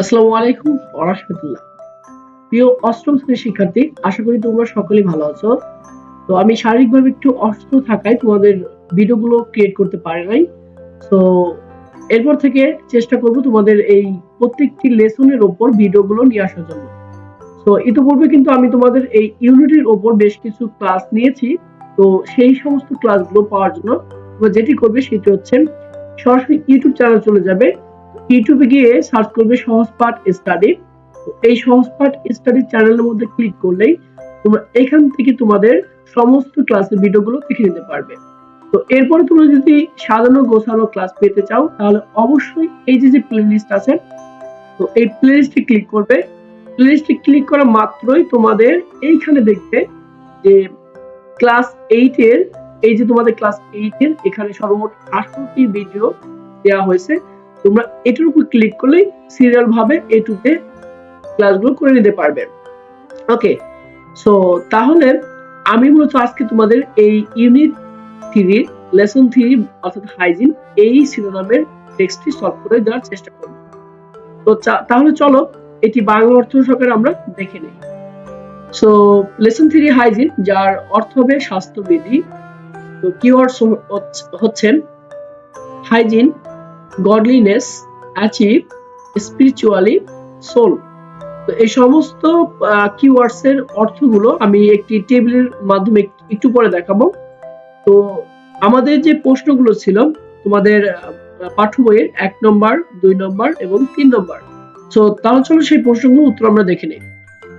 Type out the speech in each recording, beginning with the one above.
আসসালামু আলাইকুম ওরহমতুল্লাহ প্রিয় অষ্টম শ্রেণির শিক্ষার্থী, আশা করি তোমরা সকলেই ভালো আছো। তো আমি শারীরিকভাবে একটু অসুস্থ থাকায় তোমাদের ভিডিওগুলো ক্রিয়েট করতে পারি নাই। তো এরপর থেকে চেষ্টা করব তোমাদের এই প্রত্যেকটি লেসনের ওপর ভিডিওগুলো নিয়ে আসার জন্য। তো ইতিপূর্বে কিন্তু আমি তোমাদের এই ইউনিটির ওপর বেশ কিছু ক্লাস নিয়েছি। তো সেই সমস্ত ক্লাসগুলো পাওয়ার জন্য তোমরা যেটি করবে সেটি হচ্ছে সরাসরি ইউটিউব চ্যানেল চলে যাবে। ইউটিউবে গিয়ে সার্চ করবে সহজপাঠ স্টাডি এই সহজপাঠ স্টাডি চ্যানেলের মধ্যে ক্লিক করলেই তোমরা এখান থেকে তোমাদের সমস্ত ক্লাসের ভিডিওগুলো দেখে নিতে পারবে। তো এরপরে তোমরা যদি সাজানো গোছানো ক্লাস পেতে চাও, তাহলে অবশ্যই এই যে যে প্লেলিস্ট আছে, তো এই প্লেলিস্টে ক্লিক করবে। প্লেলিস্টে ক্লিক করা মাত্রই তোমাদের এইখানে দেখবে যে ক্লাস এইটের এই যে তোমাদের ক্লাস এইটের এখানে সর্বমোট আঠারোটি ভিডিও দেওয়া হয়েছে। তোমরা এটার উপর ক্লিক করলেই সিরিয়াল ভাবে এ টুতে ক্লাসগুলো করে নিতে পারবে। ওকে সো তাহলে আমি মূলত আজকে তোমাদের এই ইউনিট থ্রি লেসন থ্রি অর্থাৎ হাইজিন এই শিরোনামের টেক্সটটি সলভ করে দেওয়ার চেষ্টা করব। তো তাহলে চলো এটি বাংলা অর্থ সহকারে আমরা দেখে নেই। সো লেসন থ্রি হাইজিন যার অর্থ হবে স্বাস্থ্যবিধি। তো কিওয়ার্ডস হচ্ছেন hygiene godliness achieve spiritually soul তো এই সমস্ত কিওয়ার্ডস এর অর্থগুলো আমি একটি টেবিলের মাধ্যমে একটু পরে দেখাবো। তো আমাদের যে প্রশ্নগুলো ছিল, তোমাদের পাঠ্য বইয়ের এক নম্বর, দুই নম্বর এবং তিন নম্বর। তো তাহলে চলো সেই প্রশ্নগুলো উত্তর আমরা দেখে নিই।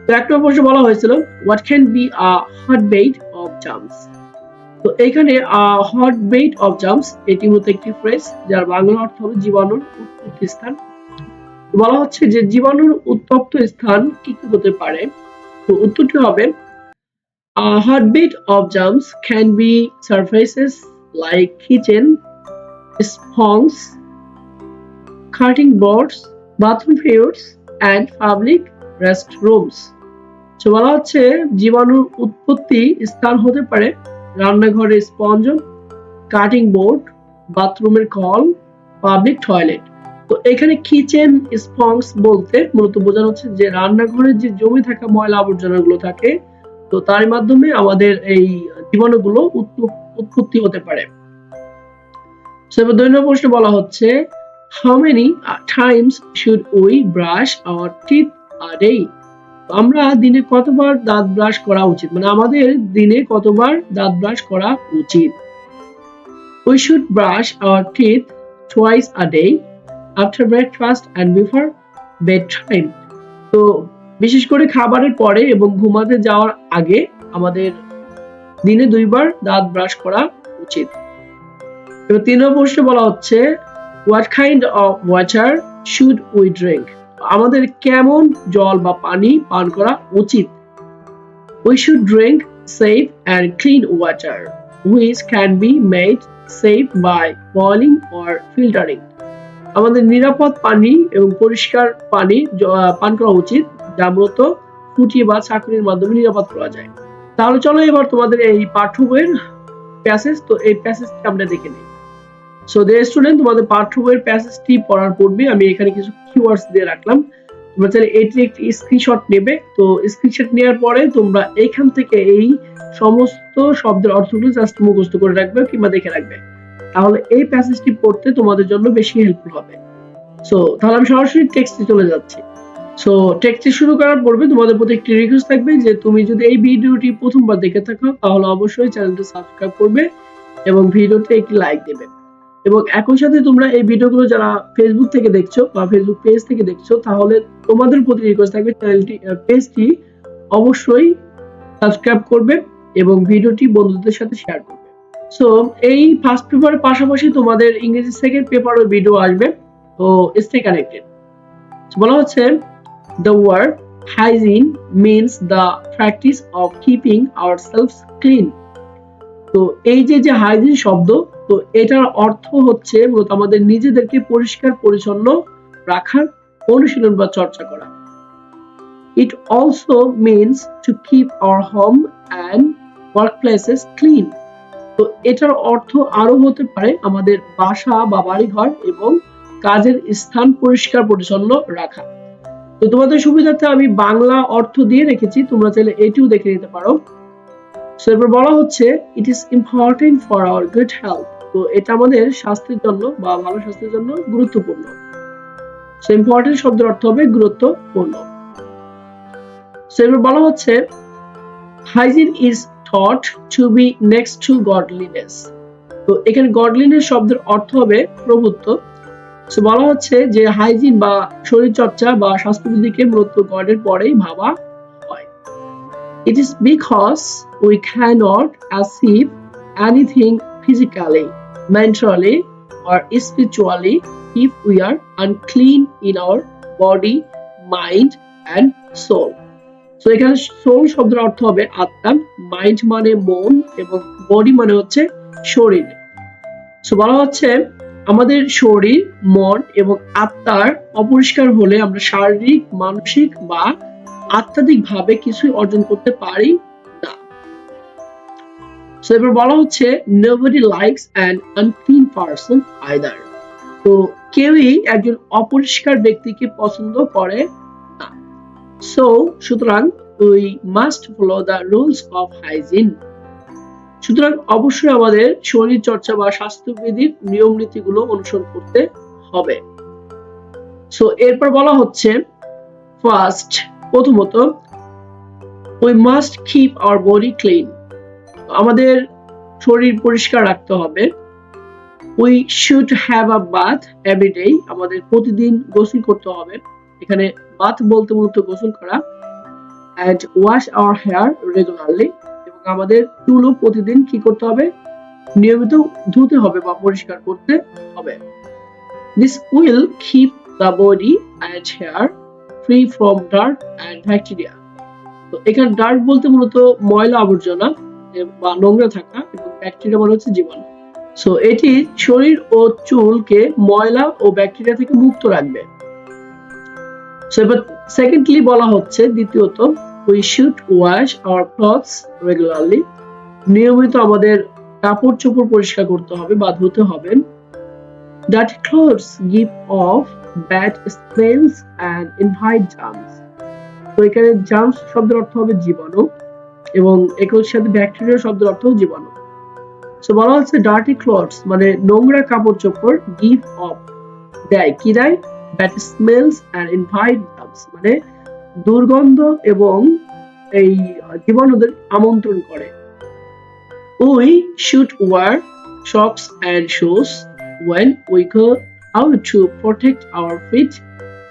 তো এক নম্বর প্রশ্ন বলা হয়েছিল what can be a hot bed of germs তো এখানে হট বেইট অফ জাম্পস এটি মূলত একটি ফ্রেজ যার বাংলা অর্থ হবে জীবাণুর উৎপত্তি স্থান বলা হচ্ছে যে জীবাণুর উত্তপ্ত স্থান কি কি হতে পারে তো উত্তরটি হবে A heartbeat of germs can be surfaces like kitchen, sponges, cutting boards, bathroom floors, and public restrooms. তো বলা হচ্ছে জীবাণুর উৎপত্তি স্থান হতে পারে রান্নাঘরের স্পঞ্জ কাটিং বোর্ড বাথরুমের কল পাবলিক টয়লেট তো এখানে কিচেন স্পঞ্জ বলতে মূলত বোঝানো হচ্ছে যে রান্নাঘরে যে জমে থাকা ময়লা আবর্জনা গুলো থাকে, তো তার মাধ্যমে আমাদের এই জীবাণুগুলো উৎপত্তি হতে পারে। প্রশ্ন বলা হচ্ছে how many times should we brush our teeth a day আমরা দিনে কতবার দাঁত ব্রাশ করা উচিত? মানে আমাদের দিনে কতবার দাঁত ব্রাশ করা উচিত? We should brush our teeth twice a day after breakfast and before bed time তো বিশেষ করে খাবারের পরে এবং ঘুমাতে যাওয়ার আগে আমাদের দিনে দুইবার দাঁত ব্রাশ করা উচিত। এবার তিন নম্বর প্রশ্নে বলা হচ্ছে what kind of water should we drink আমাদের কেমন জল বা পানি পান করা উচিত? We should drink safe and clean water which can be made safe by boiling or filtering আমাদের নিরাপদ পানি এবং পরিষ্কার পানি পান করা উচিত, যা মূলত ফুটিয়ে বা চাকরির মাধ্যমে নিরাপদ করা যায়। তাহলে চলো এবার তোমাদের এই পাঠ্য বইয়ের প্যাসেজ তো এই প্যাসেজটি আমরা দেখে নিই। সো দে স্টুডেন্ট তোমাদের পাঠ্য বইয়ের প্যাসেজটি পড়ার পূর্বে আমি এখানে কিছু কিওয়ার্ডস দিয়ে রাখলাম। তোমরা চাইলে এটি একটি স্ক্রিনশট নেবে। তো স্ক্রিনশট নেওয়ার পরে তোমরা এখান থেকে এই সমস্ত শব্দের অর্থগুলো জাস্ট মুখস্থ করে রাখবে কিংবা দেখে রাখবে। তাহলে এই প্যাসেজটি পড়তে তোমাদের জন্য বেশি হেল্পফুল হবে। সো তাহলে আমি সরাসরি টেক্সটে চলে যাচ্ছি। সো টেক্সটে শুরু করার পূর্বে তোমাদের প্রতি একটি রিকোয়েস্ট থাকবে যে তুমি যদি এই ভিডিওটি প্রথমবার দেখে থাকো, তাহলে অবশ্যই চ্যানেলটি সাবস্ক্রাইব করবে এবং ভিডিওতে একটি লাইক দেবে। এবং একই সাথে তোমরা এই ভিডিওগুলো যারা ফেসবুক থেকে দেখছ বা ফেসবুক পেজ থেকে দেখছ, তাহলে তোমাদের প্রতি রিকোয়েস্ট থাকবে চ্যানেলটি পেজটি অবশ্যই সাবস্ক্রাইব করবে এবং ভিডিওটি বন্ধুদের সাথে শেয়ার করবে। সো এই ফার্স্ট পেপারের পাশাপাশি তোমাদের ইংরেজি সেকেন্ড পেপারও ভিডিও আসবে। তো স্টে কানেক্টেড বলা হচ্ছে the word hygiene means the practice of keeping our self clean তো, এই যে যে হাইজিন শব্দ তো এটার অর্থ হচ্ছে মূলত আমাদের নিজেদেরকে পরিষ্কার, পরিচ্ছন্ন রাখার, অনুশীলন বা চর্চা করা। It also means to keep our home and work places clean তো এটার অর্থ আরও হতে পারে আমাদের বাসা বা বাড়িঘর এবং কাজের স্থান পরিষ্কার, পরিচ্ছন্ন রাখা। তো তোমাদের সুবিধার্থে আমি বাংলা অর্থ দিয়ে রেখেছি, তোমরা চাইলে এটিও দেখে নিতে পারো। সো বলা হচ্ছে it is important for our good health তো এটা আমাদের স্বাস্থ্যের জন্য বা ভালো স্বাস্থ্যের জন্য গুরুত্বপূর্ণ। সো ইম্পর্টেন্ট শব্দের অর্থ হবে গুরুত্বপূর্ণ। সো এরপর বলা হচ্ছে hygiene is thought to be next to godliness তো এখানে গডলিনেস শব্দের অর্থ হবে প্রভুত্ব। সো বলা হচ্ছে যে হাইজিন বা শরীর চর্চা বা স্বাস্থ্যবিধিকে মূলত গডের পরেই ভাবা হয়। It is because we can't achieve anything physically mentally or spiritually if we are unclean in our body, mind and soul. So এখানে সোল শব্দের অর্থ হবে আত্মা মাইন্ড মানে মন এবং বডি মানে হচ্ছে শরীর সো বলা হচ্ছে আমাদের শরীর মন এবং আত্মার অপরিষ্কার হলে আমরা শারীরিক মানসিক বা আত্মাধিক ভাবে কিছুই অর্জন করতে পারি সো এবার বলা হচ্ছে nobody likes an unclean person either তো কেউই একজন অপরিষ্কার ব্যক্তিকে পছন্দ করে না। সো সুতরাং we must follow the rules of hygiene সুতরাং অবশ্যই আমাদের শরীর চর্চা বা স্বাস্থ্যবিধির নিয়ম নীতিগুলো অনুসরণ করতে হবে। সো এরপর বলা হচ্ছে ফার্স্ট প্রথমত we must keep our body clean আমাদের শরীর পরিষ্কার রাখতে হবে। We should have a bath every day আমাদের প্রতিদিন গোসল করতে হবে। এখানে বাথ বলতে মূলত গোসল করা। And wash our hair regularly এবং আমাদের চুলও প্রতিদিন কি করতে হবে? নিয়মিত ধুতে হবে বা পরিষ্কার করতে হবে। This will keep the body and hair free from dirt and bacteria তো এখানে ডার্ট বলতে মূলত ময়লা আবর্জনা। বা নোংরা থাকা এবং ব্যাকটেরিয়া মানে হচ্ছে জীবাণু। সো এটি শরীর ও চুলকে ময়লা ও ব্যাকটেরিয়া থেকে মুক্ত রাখবে। সো এবার সেকেন্ডলি বলা হচ্ছে, দ্বিতীয়ত we should wash our clothes regularly নিয়মিত আমাদের কাপড় চোপড় পরিষ্কার করতে হবে বা ধুতে হবে। That clothes give off bad smells and invite germs তো এখানে জার্মস শব্দের অর্থ হবে জীবাণু। এবং একই সাথে ব্যাকটেরিয়া শব্দের অর্থ জীবাণু। সো বলা হচ্ছে ডার্টি ক্লথস মানে নোংরা কাপড় চোপড় গিভ অফ দেয়, কি দেয়? That smells and invite germs মানে দুর্গন্ধ এবং এই জীবাণুদের আমন্ত্রণ করে। We should wear socks and shoes when we go out to protect our feet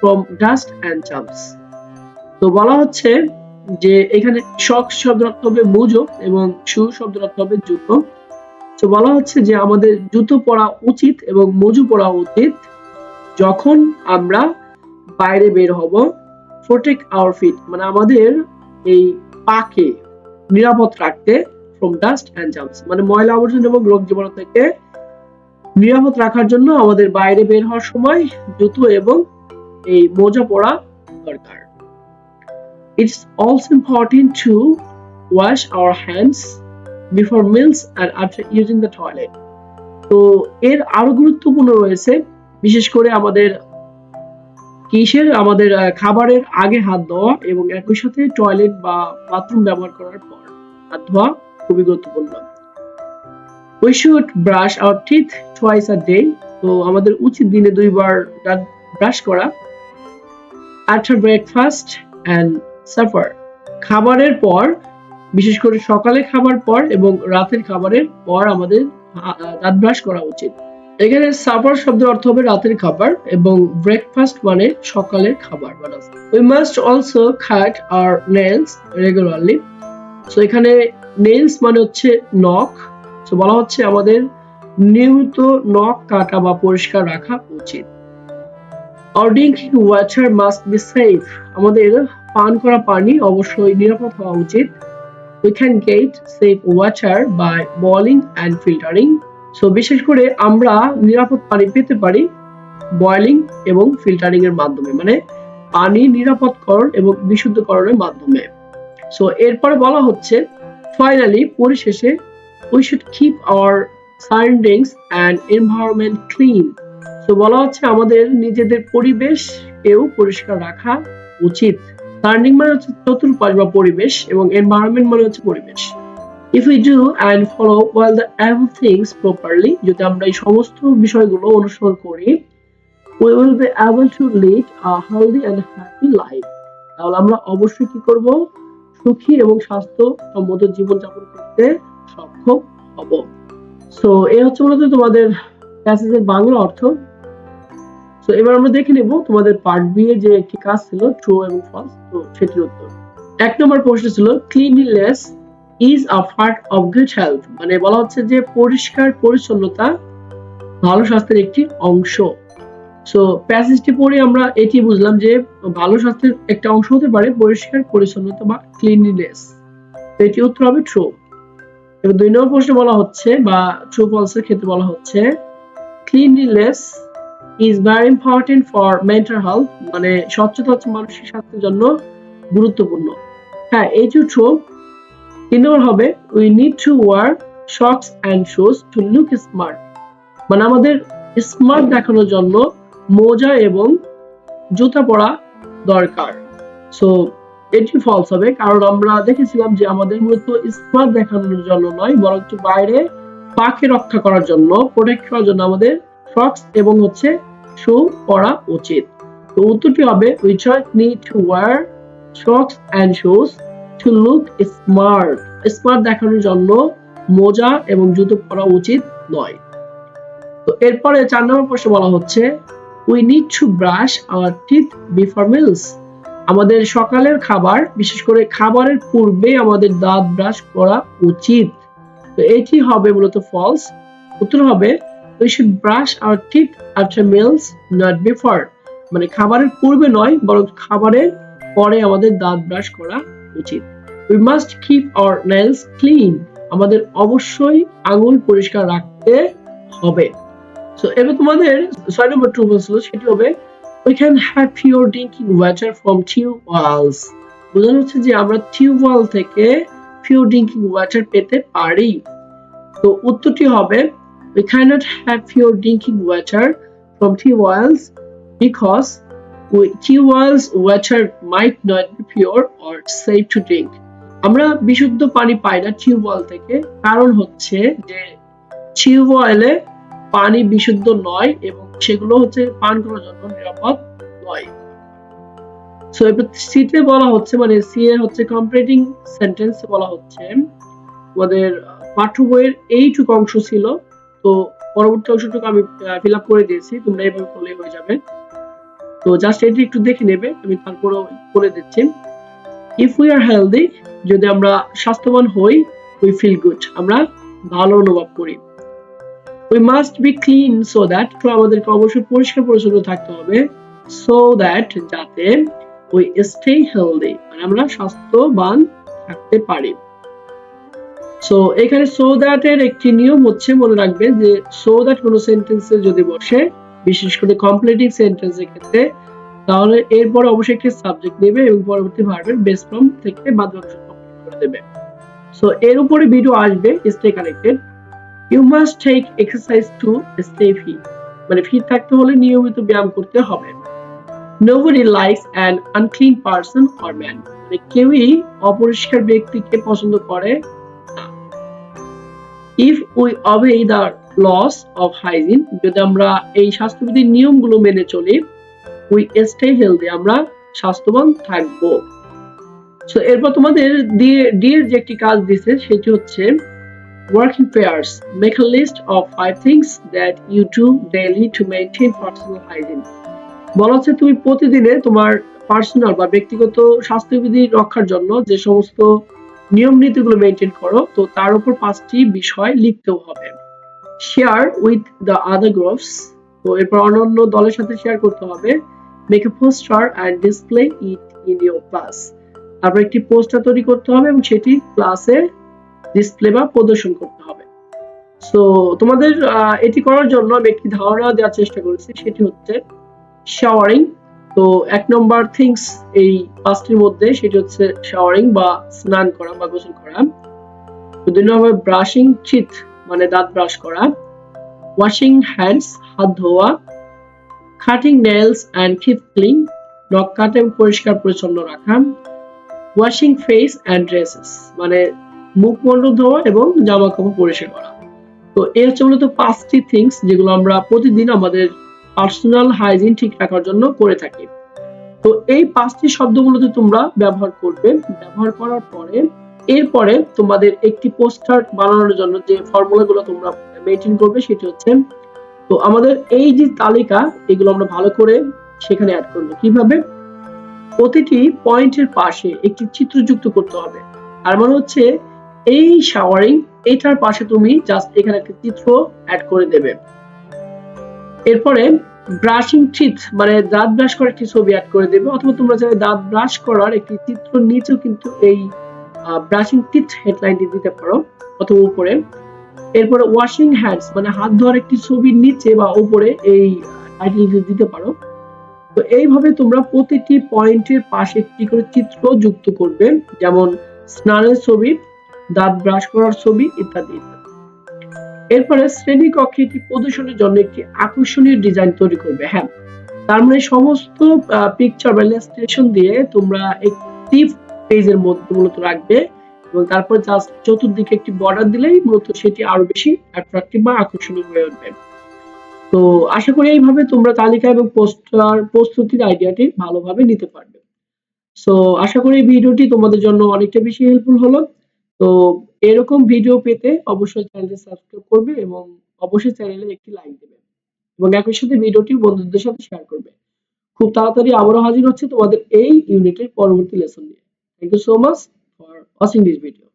from dust and germs তো বলা হচ্ছে যে এখানে শখ শব্দের অর্থ হবে মুজো এবং শু শব্দের অর্থ হবে জুতো তো বলা হচ্ছে যে আমাদের জুতো পরা উচিত এবং মজু পরা উচিত যখন আমরা বাইরে বের হব। প্রোটেক্ট আওয়ার ফিট মানে আমাদের এই পাকে নিরাপদ রাখতে ফ্রম ডাস্ট অ্যান্ড জাম্পস মানে ময়লা আবর্জনা এবং রোগ জীবাণু থেকে নিরাপদ রাখার জন্য আমাদের বাইরে বের হওয়ার সময় জুতো এবং এই মোজা পরা দরকার। It's also important to wash our hands before meals and after using the toilet. তো এর আরও গুরুত্বপূর্ণ রয়েছে, বিশেষ করে আমাদের কিসের, আমাদের খাবারের আগে হাত ধোয়া এবং একই সাথে টয়লেট বা বাথরুম ব্যবহার করার পর হাত ধোয়া খুবই গুরুত্বপূর্ণ। We should brush our teeth twice a day তো আমাদের উচিত দিনে দুইবার ব্রাশ করা। আফটার ব্রেকফাস্ট অ্যান্ড সাফার খাবারের পর, বিশেষ করে সকালে খাবার পর এবং রাতের খাবারের পর আমাদের দাঁত ব্রাশ করা উচিত। এখানে সাফার শব্দের অর্থ হবে রাতের খাবার এবং ব্রেকফাস্ট মানে সকালের খাবার we must also cut our nails regularly so এখানে নেলস মানে হচ্ছে নখ। তো বলা হচ্ছে আমাদের নিয়মিত নখ কাটা বা পরিষ্কার রাখা উচিত। Drinking water must be safe আমাদের পান করা পানি অবশ্যই নিরাপদ হওয়া উচিত। We can get safe water by boiling and filtering so বিশেষ করে আমরা নিরাপদ পানি পেতে পারি বয়লিং এবং ফিল্টারিং এর মাধ্যমে মানে পানি নিরাপদকরণ এবং বিশুদ্ধকরণের মাধ্যমে। সো এরপরে বলা হচ্ছে ফাইনালি পরিশেষে we should keep our surroundings and environment clean তো বলা হচ্ছে আমাদের নিজেদের পরিবেশকেও পরিষ্কার রাখা উচিত। সারাউন্ডিং মানে হচ্ছে চতুর্পাশ বা পরিবেশ এবং এনভায়রনমেন্ট মানে হচ্ছে পরিবেশ। If you do and follow well the above things properly যদি আমরা এই সমস্ত বিষয়গুলো অনুসরণ করি, we will be able to lead a healthy and happy life তাহলে আমরা অবশ্যই কি করব? সুখী এবং স্বাস্থ্য সম্মত জীবনযাপন করতে সক্ষম হব। সো এই হচ্ছে মূলত তোমাদের প্যাসেজের বাংলা অর্থ। তো এবার আমরা দেখে নেব তোমাদের পার্ট বি এর যে একটি কাজ ছিল ট্রু এবং ফলস তো সেটির উত্তর। এক নম্বর প্রশ্ন ছিল cleanliness is a part of good health মানে বলা হচ্ছে যে পরিষ্কার পরিচ্ছন্নতা ভালো স্বাস্থ্যের একটি অংশ। সো প্যাসেজটি পড়ে আমরা এটি বুঝলাম যে ভালো স্বাস্থ্যের একটা অংশ হতে পারে পরিষ্কার পরিচ্ছন্নতা বা ক্লিনলিনেস এটি উত্তর হবে ট্রু এবার দুই নম্বর প্রশ্নে বলা হচ্ছে বা ট্রু ফলসের ক্ষেত্রে বলা হচ্ছে cleanliness is very important for mental health মানে স্বচ্ছতা হচ্ছে মানসিক স্বাস্থ্যের জন্য গুরুত্বপূর্ণ। হ্যাঁ এই যে ট্রু তিন নম্বর হবে we need to wear socks and shoes to look smart মানে আমাদের স্মার্ট দেখানোর জন্য মোজা এবং জুতা পরা দরকার। সো এটি ফলস হবে, কারণ আমরা দেখেছিলাম যে আমাদের মূলত স্মার্ট দেখানোর জন্য নয় বরং বাইরে পাকে রক্ষা করার জন্য প্রোটেক্ট করার জন্য আমাদের সক্স এবং হচ্ছে শু পরা উচিত। তো উত্তরটি হবে we just need to wear socks and shoes to look smart. Smart দেখানোর জন্য মোজা এবং জুতো পরা উচিত নয়। তো এরপরে চার নম্বর প্রশ্ন বলা হচ্ছে we need to brush our teeth before meals আমাদের সকালের খাবার, বিশেষ করে খাবারের পূর্বে আমাদের দাঁত ব্রাশ করা উচিত। তো এটি হবে মূলত ফলস উত্তর হবে we should brush our teeth after meals not before মানে খাবারের পূর্বে নয়, বরং খাবারের পরে আমাদের দাঁত ব্রাশ করা উচিত। We must keep our nails clean আমাদের অবশ্যই আঙুল পরিষ্কার রাখতে হবে। সো এবার তোমাদের ছয় নম্বর ট্রু ছিল সেটি হবে we can have pure drinking water from tube wells বোঝানো হচ্ছে যে আমরা টিউবওয়েল থেকে পিওর ড্রিঙ্কিং ওয়াটার পেতে পারি। তো উত্তরটি হবে we can't have pure drinking water from tube wells because tube wells water might not be pure or safe to drink আমরা বিশুদ্ধ পানি পাই না টিউবওয়েল থেকে। কারণ হচ্ছে যে টিউবওয়েলে পানি বিশুদ্ধ নয় এবং সেগুলো হচ্ছে পান করার জন্য নিরাপদ নয়। সো এবার সিতে বলা হচ্ছে মানে সি এ হচ্ছে কমপ্লিটিং সেন্টেন্স বলা হচ্ছে। আমাদের পাঠ্য বইয়ের এইটুকু অংশ ছিল। তো পরবর্তী অংশটুকু আমি ফিল আপ করে দিয়েছি, তোমরা এভাবে করলে হয়ে যাবে। তো জাস্ট এটি একটু দেখে নেবে, আমি তারপরেও করে দিচ্ছি। ইফ উই আর হেলদি যদি আমরা স্বাস্থ্যবান হই উই ফিল গুড আমরা ভালো অনুভব করি। We must be clean so that তো আমাদেরকে অবশ্যই পরিষ্কার পরিচ্ছন্ন থাকতে হবে সো দ্যাট যাতে উই স্টে হেলদি মানে আমরা স্বাস্থ্যবান থাকতে পারি। সো এখানে সো দ্যাট এর একটি নিয়ম হচ্ছে মনে রাখবে যে সো দ্যাট কোনো সেন্টেন্সে যদি বসে, বিশেষ করে কমপ্লিটিং সেন্টেন্সের ক্ষেত্রে, তাহলে এরপর অবশ্যই একটি সাবজেক্ট নেবে এবং পরবর্তী ভার্বের বেস ফর্ম থেকে বাদ কমপ্লিট করে দেবে। সো এর উপরে ভিডিও আসবে stay connected you must take exercise to stay fit মানে ফিট থাকতে হলে নিয়মিত ব্যায়াম করতে হবে। Nobody likes an unclean person or man কেউই অপরিষ্কার ব্যক্তিকে পছন্দ করে if we obey the laws of hygiene যদি আমরা এই স্বাস্থ্যবিধির নিয়মগুলো মেনে চলি উই স্টে হেলদি আমরা স্বাস্থ্যবান থাকব। সো এরপর তোমাদের ডিএর যে একটি কাজ দিছে, সেটি হচ্ছে in pairs, make a list of five things that you do daily to maintain personal hygiene বলা হচ্ছে তুমি প্রতিদিনে তোমার পার্সোনাল বা ব্যক্তিগত স্বাস্থ্যবিধি রক্ষার জন্য যে সমস্ত নিয়ম নীতিগুলো মেনটেন করো, তো তার উপর পাঁচটি বিষয় লিখতেও হবে। Share with the other groups তো এরপর অন্যান্য দলের সাথে শেয়ার করতে হবে। Make a poster and display it in your class তারপর একটি পোস্টার তৈরি করতে হবে এবং সেটি ক্লাসে ডিসপ্লে বা প্রদর্শন করতে হবে। সো তোমাদের এটি করার জন্য আমি একটি ধারণা দেওয়ার চেষ্টা করেছি, সেটি হচ্ছে শাওয়ারিং তো এক নম্বর থিংস এই পাঁচটির মধ্যে সেটি হচ্ছে শাওয়ারিং বা স্নান করা বা গোসল করা। দুই নম্বর ব্রাশিং চিথ মানে দাঁত ব্রাশ করা। ওয়াশিং হ্যান্ডস হাত ধোয়া। Cutting nails and keep clean নখ কাটা পরিষ্কার পরিচ্ছন্ন রাখা। ওয়াশিং ফেস অ্যান্ড ড্রেসেস মানে মুখমণ্ডল ধোয়া এবং জামা কাপড় পরিষ্কার করা। তো এই হচ্ছে মূলত পাঁচটি থিংস যেগুলো আমরা প্রতিদিন আমাদের পার্সোনাল হাইজিন ঠিক রাখার জন্য করে থাকি। তো এই পাঁচটি শব্দগুলোতে তোমরা ব্যবহার করবে। ব্যবহার করার পরে, এরপরে তোমাদের একটি পোস্টার বানানোর জন্য যে ফর্মুলাগুলো তোমরা মেনটেন করবে সেটি হচ্ছে, তো আমাদের এই যে তালিকা, এগুলো আমরা ভালো করে সেখানে অ্যাড করব। কীভাবে? প্রতিটি পয়েন্টের পাশে একটি চিত্র যুক্ত করতে হবে। আর মানে হচ্ছে, এই শাওয়ারিং এটার পাশে তুমি জাস্ট এখানে একটা চিত্র অ্যাড করে দেবে। এরপরে ব্রাশিং টিথ মানে দাঁত ব্রাশ করার একটি ছবি অ্যাড করে দেবে, অথবা তোমরা চাইলে দাঁত ব্রাশ করার একটি চিত্র নিচেও কিন্তু এই ব্রাশিং টিথ হেডলাইনটি দিতে পারো, অথবা উপরে। এরপরে ওয়াশিং হ্যান্ডস মানে হাত ধোয়ার একটি ছবির নিচে বা উপরে এই টাইটেলটি দিতে পারো। তো এইভাবে তোমরা প্রতিটি পয়েন্টের পাশে একটি করে চিত্র যুক্ত করবে, যেমন স্নানের ছবি, দাঁত ব্রাশ করার ছবি ইত্যাদি ইত্যাদি। এরপরে শ্রেণি কক্ষে একটি প্রদর্শনের জন্য একটি আকর্ষণীয় ডিজাইন তৈরি করবে হ্যাঁ। তার মানে সমস্ত পিকচার বা ইলাস্ট্রেশন দিয়ে তোমরা একটি পেজের মধ্যে মূলত রাখবে এবং তারপর জাস্ট চতুর্দিকে একটি বর্ডার দিলেই মূলত সেটি আরও বেশি অ্যাট্রাকটিভ বা আকর্ষণীয় হয়ে উঠবে। তো আশা করি এইভাবে তোমরা তালিকা এবং পোস্টার, প্রস্তুতির আইডিয়াটি ভালোভাবে নিতে পারবে। সো আশা করি এই ভিডিওটি তোমাদের জন্য অনেকটা বেশি হেল্পফুল হলো। তো এরকম ভিডিও পেতে অবশ্যই চ্যানেলটি সাবস্ক্রাইব করবে এবং অবশ্যই চ্যানেলে একটি লাইক দেবে এবং একই সাথে ভিডিওটি বন্ধুদের সাথে শেয়ার করবে। খুব তাড়াতাড়ি আবারও হাজির হচ্ছে তোমাদের এই ইউনিটের পরবর্তী লেসন নিয়ে। Thank you so much for watching this video